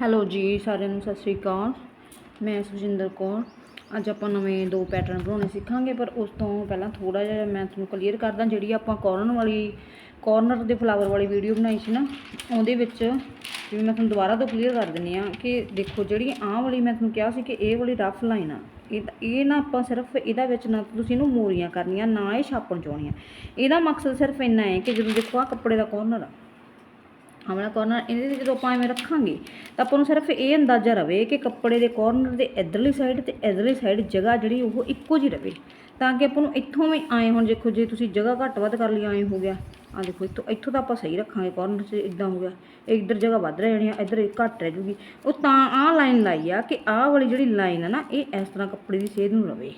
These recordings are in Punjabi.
ਹੈਲੋ ਜੀ, ਸਾਰਿਆਂ ਨੂੰ ਸਤਿ ਸ੍ਰੀ ਅਕਾਲ। ਮੈਂ ਸੁਜਿੰਦਰ ਕੌਰ। ਅੱਜ ਆਪਾਂ ਨਵੇਂ ਦੋ ਪੈਟਰਨ ਬਣਾਉਣੇ ਸਿੱਖਾਂਗੇ, ਪਰ ਉਸ ਤੋਂ ਪਹਿਲਾਂ ਥੋੜਾ ਜਿਹਾ ਮੈਂ ਤੁਹਾਨੂੰ ਕਲੀਅਰ ਕਰਦਾ, ਜਿਹੜੀ ਆਪਾਂ ਕਾਰਨਰ ਵਾਲੀ ਕੋਰਨਰ ਦੇ ਫਲਾਵਰ ਵਾਲੀ ਵੀਡੀਓ ਬਣਾਈ ਸੀ ਨਾ, ਉਹਦੇ ਵਿੱਚ ਜਿਵੇਂ ਮੈਂ ਤੁਹਾਨੂੰ ਦੁਬਾਰਾ ਤੋਂ ਕਲੀਅਰ ਕਰ ਦਿੰਨੀ ਆ ਕਿ ਦੇਖੋ, ਜਿਹੜੀ ਆਹ ਵਾਲੀ ਮੈਂ ਤੁਹਾਨੂੰ ਕਿਹਾ ਸੀ ਕਿ ਇਹ ਵਾਲੀ ਰਫ ਲਾਈਨ ਆ। ਇਹ ਇਹ ਨਾ ਆਪਾਂ ਸਿਰਫ ਇਹਦਾ ਵਿੱਚ ਨਾ ਤੁਸੀਂ ਇਹਨੂੰ ਮੋਰੀਆਂ ਕਰਨੀਆਂ, ਨਾ ਇਹ ਛਾਪਣ ਚਾਉਣੀਆਂ ਇਹਦਾ ਮਕਸਦ ਸਿਰਫ ਇੰਨਾ ਹੈ ਕਿ ਜਦੋਂ ਦੇਖੋ ਆ ਕੱਪੜੇ ਦਾ ਕੋਰਨਰ ਆ ਹਮਲਾ ਕਾਰਨਰ ਇਹਦੇ ਤੇ ਜਦੋਂ ਆਪਾਂ ਐਵੇਂ ਰੱਖਾਂਗੇ, ਤਾਂ ਆਪਾਂ ਨੂੰ ਸਿਰਫ ਇਹ ਅੰਦਾਜ਼ਾ ਰਵੇ ਕਿ ਕੱਪੜੇ ਦੇ ਕਾਰਨਰ ਦੇ ਇਧਰਲੀ ਸਾਈਡ ਤੇ ਇਧਰਲੀ ਸਾਈਡ ਜਗ੍ਹਾ ਜਿਹੜੀ ਉਹ ਇੱਕੋ ਜਿਹੀ ਰਵੇ। ਤਾਂ ਕਿ ਆਪਾਂ ਨੂੰ ਇੱਥੋਂ ਵੀ ਆਏ ਹੁਣ ਦੇਖੋ, ਜੇ ਤੁਸੀਂ ਜਗ੍ਹਾ ਘੱਟ ਵੱਧ ਕਰ ਲਈ, ਆਏ ਹੋ ਗਿਆ। ਆ ਦੇਖੋ, ਇੱਥੋਂ ਇੱਥੋਂ ਤਾਂ ਆਪਾਂ ਸਹੀ ਰੱਖਾਂਗੇ ਕਾਰਨਰ 'ਚ ਇਦਾਂ ਹੋ ਗਿਆ। ਇੱਧਰ ਜਗ੍ਹਾ ਵੱਧ ਰਹਿ ਜਾਣੀ ਆ, ਇੱਧਰ ਘੱਟ ਰਹਿ ਜੂਗੀ। ਉਹ ਤਾਂ ਆਹ ਲਾਈਨ ਲਾਈ ਆ ਕਿ ਆਹ ਵਾਲੀ ਜਿਹੜੀ ਲਾਈਨ ਆ ਨਾ, ਇਹ ਇਸ ਤਰ੍ਹਾਂ ਕੱਪੜੇ ਦੀ ਸੇਧ ਨੂੰ ਰਵੇ।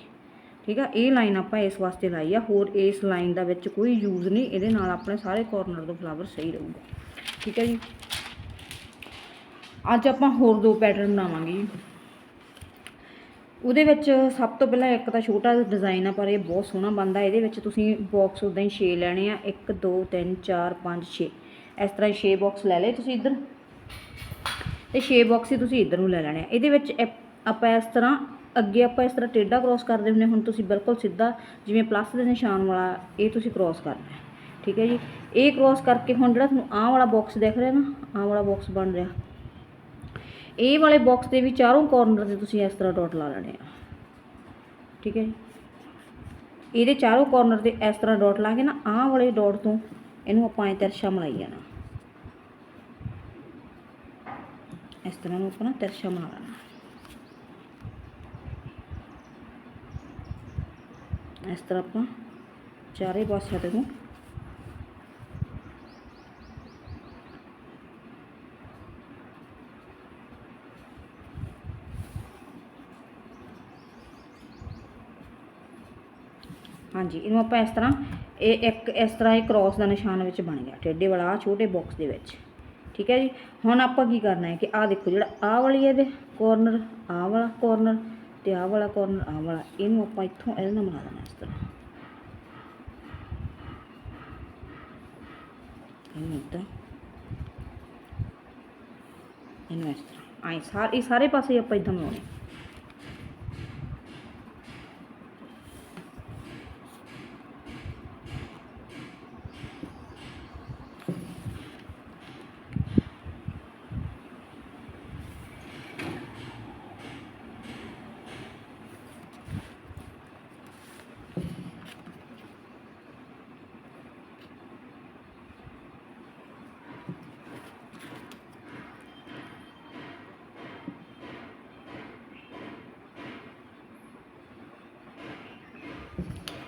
ਠੀਕ ਆ, ਇਹ ਲਾਈਨ ਆਪਾਂ ਇਸ ਵਾਸਤੇ ਲਾਈ ਆ, ਹੋਰ ਇਸ ਲਾਈਨ ਦਾ ਵਿੱਚ ਕੋਈ ਯੂਜ਼ ਨਹੀਂ, ਇਹਦੇ ਨਾਲ ਆਪਣੇ ਸਾਰੇ ਕਾਰਨਰ ਤੋਂ ਫਲਾਵਰ ਸਹੀ ਰਹੂਗਾ। ਠੀਕ ਹੈ ਜੀ। ਅੱਜ ਆਪਾਂ ਹੋਰ ਦੋ ਪੈਟਰਨ ਬਣਾਵਾਂਗੇ ਜੀ। ਉਹਦੇ ਵਿੱਚ ਸਭ ਤੋਂ ਪਹਿਲਾਂ ਇੱਕ ਤਾਂ ਛੋਟਾ ਡਿਜ਼ਾਈਨ ਆ, ਪਰ ਇਹ ਬਹੁਤ ਸੋਹਣਾ ਬਣਦਾ। ਇਹਦੇ ਵਿੱਚ ਤੁਸੀਂ ਬਾਕਸ ਉਦਾਂ ਹੀ 6 ਲੈਣੇ ਆ। 1 2 3 4 5 6 ਇਸ ਤਰ੍ਹਾਂ 6 ਬਾਕਸ ਲੈ ਲਏ ਤੁਸੀਂ ਇੱਧਰ। ਤੇ 6 ਬਾਕਸ ਹੀ ਤੁਸੀਂ ਇੱਧਰ ਨੂੰ ਲੈ ਲੈਣੇ ਆ। ਇਹਦੇ ਵਿੱਚ ਇਹ- ਆਪਾਂ ਇਸ ਤਰ੍ਹਾਂ ਅੱਗੇ ਆਪਾਂ ਇਸ ਤਰ੍ਹਾਂ ਟੇਢਾ ਕ੍ਰਾਸ ਕਰਦੇ ਹੁੰਦੇ ਹੁਣ ਤੁਸੀਂ ਬਿਲਕੁਲ ਸਿੱਧਾ ਜਿਵੇਂ ਪਲੱਸ ਦੇ ਨਿਸ਼ਾਨ ਵਾਲਾ ਇਹ ਤੁਸੀਂ ਕ੍ਰਾਸ ਕਰਨਾ ਹੈ। ਠੀਕ ਹੈ ਜੀ। ਇਹ ਕ੍ਰਾਸ ਕਰਕੇ ਹੁਣ ਜਿਹੜਾ ਤੁਹਾਨੂੰ ਆਹ ਵਾਲਾ ਬਾਕਸ ਦਿਖ ਰਿਹਾ ਨਾ, ਆਹ ਵਾਲਾ ਬਾਕਸ ਬਣ ਰਿਹਾ। ਇਹ ਵਾਲੇ ਬਾਕਸ ਦੇ ਵੀ ਚਾਰੋਂ ਕਾਰਨਰ ਤੇ ਤੁਸੀਂ ਇਸ ਤਰ੍ਹਾਂ ਡਾਟ ਲਾ ਲੈਣੇ ਆ। ਠੀਕ ਹੈ ਜੀ। ਇਹਦੇ ਚਾਰੋਂ ਕਾਰਨਰ ਤੇ ਇਸ ਤਰ੍ਹਾਂ ਡਾਟ ਲਾ ਕੇ ਨਾ, ਆਹ ਵਾਲੇ ਡਾਟ ਤੋਂ ਇਹਨੂੰ ਆਪਾਂ ਐਂ ਤਿਰਛਾ ਮਲਾਈ ਜਾਣਾ। ਇਸ ਤਰ੍ਹਾਂ ਨੂੰ ਆਪਾਂ ਨਾ ਤਿਰਛਾ ਬਣਾ ਲੈਣਾ। ਇਸ ਤਰ੍ਹਾਂ ਆਪਾਂ ਚਾਰੇ ਪਾਸਿਆਂ ਤੇ ਨੂੰ ਹਾਂਜੀ, ਇਹਨੂੰ ਆਪਾਂ ਇਸ ਤਰ੍ਹਾਂ, ਇਹ ਇੱਕ, ਇਸ ਤਰ੍ਹਾਂ ਇਹ ਕ੍ਰਾਸ ਦਾ ਨਿਸ਼ਾਨ ਵਿੱਚ ਬਣ ਗਿਆ ਟੇਢੇ ਵਾਲਾ, ਆਹ ਛੋਟੇ ਬਾਕਸ ਦੇ ਵਿੱਚ। ਠੀਕ ਹੈ ਜੀ? ਹੁਣ ਆਪਾਂ ਕੀ ਕਰਨਾ ਹੈ ਕਿ ਆਹ ਦੇਖੋ ਜਿਹੜਾ ਆਹ ਵਾਲੀ ਇਹਦੇ ਕੋਰਨਰ ਆਹ ਵਾਲਾ ਕੋਰਨਰ ਤੇ ਆਹ ਵਾਲਾ ਕੋਰਨਰ ਆਹ ਵਾਲਾ। ਇਹਨੂੰ ਆਪਾਂ ਇੱਥੋਂ ਇਹਦੇ ਨਾਲ ਬਣਾ ਦੇਣਾ ਇਸ ਤਰ੍ਹਾਂ। ਇਹਨੂੰ ਇੱਦਾਂ। ਇਹਨੂੰ ਇਸ ਤਰ੍ਹਾਂ। ਆਏ ਸਾਰੇ ਇਹ ਸਾਰੇ ਪਾਸੇ ਆਪਾਂ ਇਦਾਂ ਬਣਾਉਣੇ।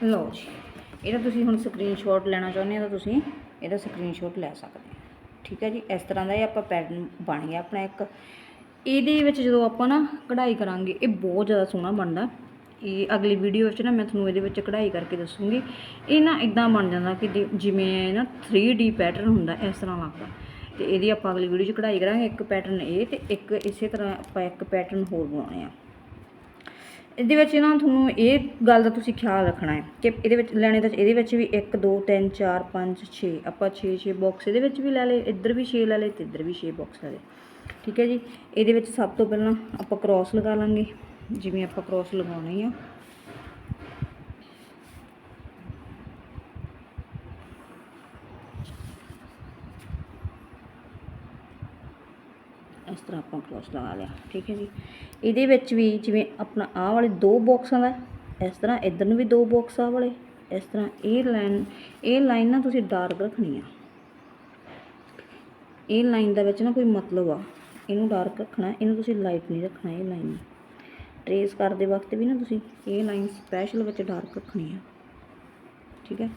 ਲਓ ਜੀ ਇਹਦਾ ਤੁਸੀਂ ਹੁਣ ਸਕਰੀਨਸ਼ਾਟ ਲੈਣਾ ਚਾਹੁੰਦੇ ਹੋ ਤਾਂ ਤੁਸੀਂ ਇਹਦਾ ਸਕਰੀਨਸ਼ਾਟ ਲੈ ਸਕਦੇ ਹੋ। ਠੀਕ ਹੈ ਜੀ, ਇਸ ਤਰ੍ਹਾਂ ਦਾ ਇਹ ਆਪਾਂ ਪੈਟਰਨ ਬਣ ਗਿਆ ਆਪਣਾ ਇੱਕ। ਇਹਦੇ ਵਿੱਚ ਜਦੋਂ ਆਪਾਂ ਨਾ ਕਢਾਈ ਕਰਾਂਗੇ, ਇਹ ਬਹੁਤ ਜ਼ਿਆਦਾ ਸੋਹਣਾ ਬਣਦਾ। ਇਹ ਅਗਲੀ ਵੀਡੀਓ ਵਿੱਚ ਨਾ ਮੈਂ ਤੁਹਾਨੂੰ ਇਹਦੇ ਵਿੱਚ ਕਢਾਈ ਕਰਕੇ ਦੱਸੂਗੀ। ਇਹ ਨਾ ਇਦਾਂ ਬਣ ਜਾਂਦਾ ਕਿ ਜਿ- ਜਿਵੇਂ ਨਾ 3D ਪੈਟਰਨ ਹੁੰਦਾ ਇਸ ਤਰ੍ਹਾਂ ਲੱਗਦਾ ਤੇ ਇਹਦੀ ਆਪਾਂ ਅਗਲੀ ਵੀਡੀਓ 'ਚ ਕਢਾਈ ਕਰਾਂਗੇ, ਇੱਕ ਪੈਟਰਨ ਇਹ ਤੇ ਇੱਕ ਇਸੇ ਤਰ੍ਹਾਂ ਆਪਾਂ ਇੱਕ ਪੈਟਰਨ ਹੋਰ ਬਣਾਉਣੇ ਆ। ਇਹਦੇ ਵਿੱਚ ਨਾ ਤੁਹਾਨੂੰ ਇਹ ਗੱਲ ਦਾ ਤੁਸੀਂ ਖਿਆਲ ਰੱਖਣਾ ਹੈ ਕਿ ਇਹਦੇ ਵਿੱਚ ਲੈਣੇ ਤਾਂ ਇਹਦੇ ਵਿੱਚ ਵੀ 1 2 3 4 5 6 ਆਪਾਂ 6 6 ਬਾਕਸ ਇਹਦੇ ਵਿੱਚ ਵੀ ਲੈ ਲਏ, ਇੱਧਰ ਵੀ 6 ਲੈ ਲਏ ਤੇ ਇੱਧਰ ਵੀ 6 ਬਾਕਸ ਲੈ ਲਏ। ਠੀਕ ਹੈ ਜੀ? ਇਹਦੇ ਵਿੱਚ ਸਭ ਤੋਂ ਪਹਿਲਾਂ ਆਪਾਂ ਕ੍ਰਾਸ ਲਗਾ ਲਾਂਗੇ, ਜਿਵੇਂ ਆਪਾਂ ਕ੍ਰਾਸ ਲਗਾਉਣੇ ਆ। ਇਸ ਤਰ੍ਹਾਂ ਆਪਾਂ ਕ੍ਰਾਸ ਲਗਾ ਲਿਆ, ਠੀਕ ਹੈ ਜੀ। ਇਹਦੇ ਵਿੱਚ ਵੀ ਜਿਵੇਂ ਆਪਣਾ ਆਹ ਵਾਲੇ ਦੋ ਬਾਕਸਾਂ ਦਾ ਇਸ ਤਰ੍ਹਾਂ ਇੱਧਰ ਨੂੰ ਵੀ ਦੋ ਬਾਕਸ ਆ ਵਾਲੇ, ਇਸ ਤਰ੍ਹਾਂ ਇਹ ਲਾਈਨ ਇਹ ਲਾਈਨ ਨਾ ਤੁਸੀਂ ਡਾਰਕ ਰੱਖਣੀ ਆ। ਇਹ ਲਾਈਨ ਦਾ ਵਿੱਚ ਨਾ ਕੋਈ ਮਤਲਬ ਆ, ਇਹਨੂੰ ਡਾਰਕ ਰੱਖਣਾ, ਇਹਨੂੰ ਤੁਸੀਂ ਲਾਈਟ ਨਹੀਂ ਰੱਖਣਾ ਇਹ ਲਾਈਨ ਟਰੇਸ ਕਰਦੇ ਵਕਤ ਵੀ ਨਾ ਤੁਸੀਂ ਇਹ ਲਾਈਨ ਸਪੈਸ਼ਲ ਵਿੱਚ ਡਾਰਕ ਰੱਖਣੀ ਆ, ਠੀਕ ਹੈ।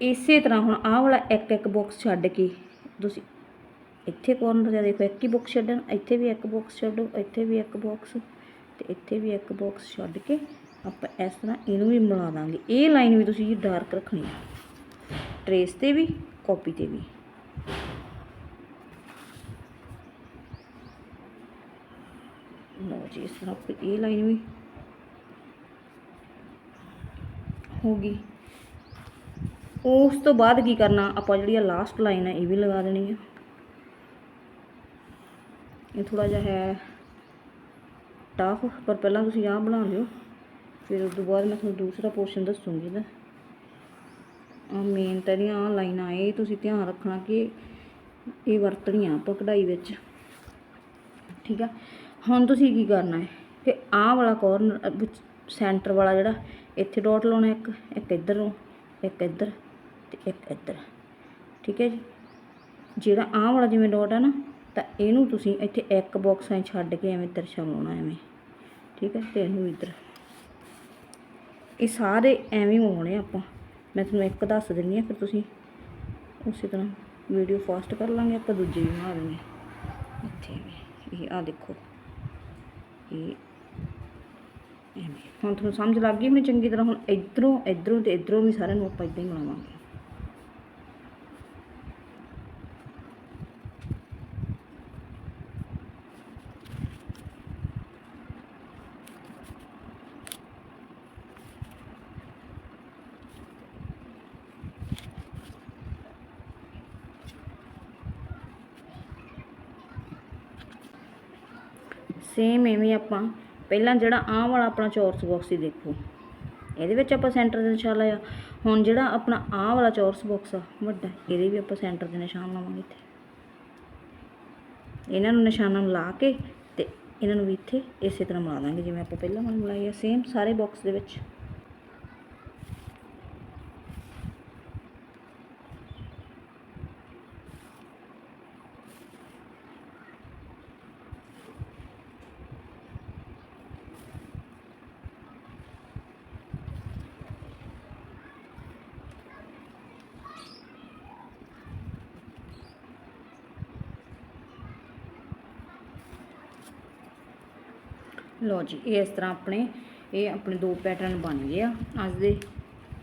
ਇਸੇ ਤਰ੍ਹਾਂ ਹੁਣ ਆਹ ਵਾਲਾ ਇੱਕ ਇੱਕ ਬਾਕਸ ਛੱਡ ਕੇ ਤੁਸੀਂ ਇੱਥੇ ਕੋਰਨਰ ਤੇ ਦੇਖੋ, ਇੱਕ ਹੀ ਬਾਕਸ ਛੱਡਣ, ਇੱਥੇ ਵੀ ਇੱਕ ਬਾਕਸ ਛੱਡੋ, ਇੱਥੇ ਵੀ ਇੱਕ ਬਾਕਸ ਤੇ ਇੱਥੇ ਵੀ ਇੱਕ ਬਾਕਸ ਛੱਡ ਕੇ ਆਪਾਂ ਇਸ ਤਰ੍ਹਾਂ ਇਹਨੂੰ ਵੀ ਮਿਲਾ ਦਾਂਗੇ। ਇਹ ਲਾਈਨ ਵੀ ਤੁਸੀਂ ਡਾਰਕ ਰੱਖਣੀ ਹੈ ਟਰੇਸ ਤੇ ਵੀ ਕਾਪੀ ਤੇ ਵੀ। ਲਓ ਜੀ, ਇਸ ਤਰ੍ਹਾਂ ਆਪਾਂ ਇਹ ਲਾਈਨ ਵੀ ਹੋ ਗਈ। ਉਸ ਤੋਂ ਬਾਅਦ ਕੀ ਕਰਨਾ? ਆਪਾਂ ਜਿਹੜੀ ਆ ਲਾਸਟ ਲਾਈਨ ਹੈ ਇਹ ਵੀ ਲਗਾ ਦੇਣੀ ਹੈ ਇਹ ਥੋੜਾ ਜਿਹਾ ਹੈ ਟਫ ਪਰ ਪਹਿਲਾਂ ਤੁਸੀਂ ਆਹ ਬਣਾ ਲਿਓ। ਫਿਰ ਉਸ ਤੋਂ ਬਾਅਦ ਮੈਂ ਤੁਹਾਨੂੰ ਦੂਸਰਾ ਪੋਰਸ਼ਨ ਦੱਸੂਗੀ ਇਹਦਾ। ਆ ਮੇਨ ਤਾਂ ਇਹਦੀਆਂ ਆਹ ਲਾਈਨਾਂ, ਇਹ ਤੁਸੀਂ ਧਿਆਨ ਰੱਖਣਾ ਕਿ ਇਹ ਵਰਤਣੀਆਂ ਆਪਾਂ ਕਢਾਈ ਵਿੱਚ। ਠੀਕ ਆ? ਹੁਣ ਤੁਸੀਂ ਕੀ ਕਰਨਾ ਹੈ? ਕਿ ਆਹ ਵਾਲਾ ਕੋਰਨਰ ਵਿੱਚ ਸੈਂਟਰ ਵਾਲਾ ਜਿਹੜਾ, ਇੱਥੇ ਡਾਟ ਲਾਉਣਾ ਇੱਕ ਇੱਕ ਇੱਧਰ ਨੂੰ, ਇੱਕ ਇੱਧਰ ਤੇ ਇੱਕ ਇੱਧਰ। ਠੀਕ ਹੈ ਜੀ? ਜਿਹੜਾ ਆਹ ਵਾਲਾ ਜਿਵੇਂ ਡਾਟ ਹੈ ਨਾ ਤਾਂ ਇਹਨੂੰ ਤੁਸੀਂ ਇੱਥੇ ਇੱਕ ਬਾਕਸ ਐ ਛੱਡ ਕੇ ਐਵੇਂ ਤਿਰਛਾ ਐਵੇਂ। ਠੀਕ ਹੈ, ਤੇ ਇਹਨੂੰ ਇੱਧਰ। ਇਹ ਸਾਰੇ ਐਵੇਂ ਹੋਣੇ ਆਪਾਂ। ਮੈਂ ਤੁਹਾਨੂੰ ਇੱਕ ਦੱਸ ਦਿੰਦੀ ਆ ਫਿਰ ਤੁਸੀਂ ਉਸੇ ਤਰ੍ਹਾਂ ਵੀਡੀਓ ਫਾਸਟ ਕਰ ਲਾਂਗੇ, ਆਪਾਂ ਦੂਜੇ ਵੀ ਬਣਾ ਦੇਣੇ ਇੱਥੇ ਇਹ ਆ ਦੇਖੋ। ਇਹ ਹੁਣ ਤੁਹਾਨੂੰ ਸਮਝ ਲੱਗ ਗਈ ਮੈਨੂੰ ਚੰਗੀ ਤਰ੍ਹਾਂ, ਹੁਣ ਇਧਰੋਂ ਇਧਰੋਂ ਤੇ ਇਧਰੋਂ ਵੀ ਸਾਰਿਆਂ ਨੂੰ ਆਪਾਂ ਇਦਾਂ ਹੀ ਬਣਾਵਾਂਗੇ। ਸੇਮ ਐਵੇਂ ਆਪਾਂ, ਪਹਿਲਾਂ ਜਿਹੜਾ ਆਹ ਵਾਲਾ ਆਪਣਾ ਚੌਰਸ ਬਾਕਸ ਸੀ ਦੇਖੋ। ਇਹਦੇ ਵਿੱਚ ਆਪਾਂ ਸੈਂਟਰ ਦੇ ਨਿਸ਼ਾਨ ਲਾਇਆ। ਹੁਣ ਜਿਹੜਾ ਆਪਣਾ ਆਹ ਵਾਲਾ ਚੌਰਸ ਬਾਕਸ ਆ, ਵੱਡਾ, ਇਹਦੇ ਵੀ ਆਪਾਂ ਸੈਂਟਰ ਦੇ ਨਿਸ਼ਾਨ ਲਾਵਾਂਗੇ ਇੱਥੇ। ਇਹਨਾਂ ਨੂੰ ਨਿਸ਼ਾਨਾਂ ਨੂੰ ਲਾ ਕੇ ਤੇ ਇਹਨਾਂ ਨੂੰ ਵੀ ਇੱਥੇ ਇਸੇ ਤਰ੍ਹਾਂ ਮਿਲਾ ਦਾਂਗੇ, ਜਿਵੇਂ ਆਪਾਂ ਪਹਿਲਾਂ ਵਾਲੇ ਮਿਲਾਏ ਆ ਸੇਮ ਸਾਰੇ ਬਾਕਸ ਦੇ ਵਿੱਚ। ਲਓ ਜੀ, ਇਹ ਇਸ ਤਰ੍ਹਾਂ ਆਪਣੇ, ਇਹ ਆਪਣੇ ਦੋ ਪੈਟਰਨ ਬਣ ਗਏ ਆ ਅੱਜ ਦੇ।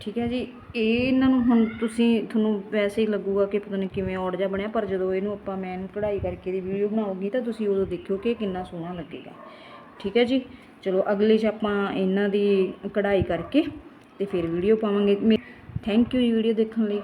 ਠੀਕ ਹੈ ਜੀ, ਇਹ ਇਹਨਾਂ ਨੂੰ ਹੁਣ ਤੁਸੀਂ, ਤੁਹਾਨੂੰ ਵੈਸੇ ਹੀ ਲੱਗੂਗਾ ਕਿ ਪਤਾ ਨਹੀਂ ਕਿਵੇਂ ਔੜ ਜਾ ਬਣਿਆ, ਪਰ ਜਦੋਂ ਇਹਨੂੰ ਆਪਾਂ ਮੈਂ ਇਹਨੂੰ ਕਢਾਈ ਕਰਕੇ ਦੀ ਵੀਡੀਓ ਬਣਾਉਗੀ ਤਾਂ ਤੁਸੀਂ ਉਦੋਂ ਦੇਖਿਓ ਕਿ ਕਿੰਨਾ ਸੋਹਣਾ ਲੱਗੇਗਾ। ਠੀਕ ਹੈ ਜੀ, ਚਲੋ ਅਗਲੇ 'ਚ ਆਪਾਂ ਇਹਨਾਂ ਦੀ ਕਢਾਈ ਕਰਕੇ ਤੇ ਫਿਰ ਵੀਡੀਓ ਪਾਵਾਂਗੇ। ਥੈਂਕ ਯੂ ਜੀ ਵੀਡੀਓ ਦੇਖਣ ਲਈ।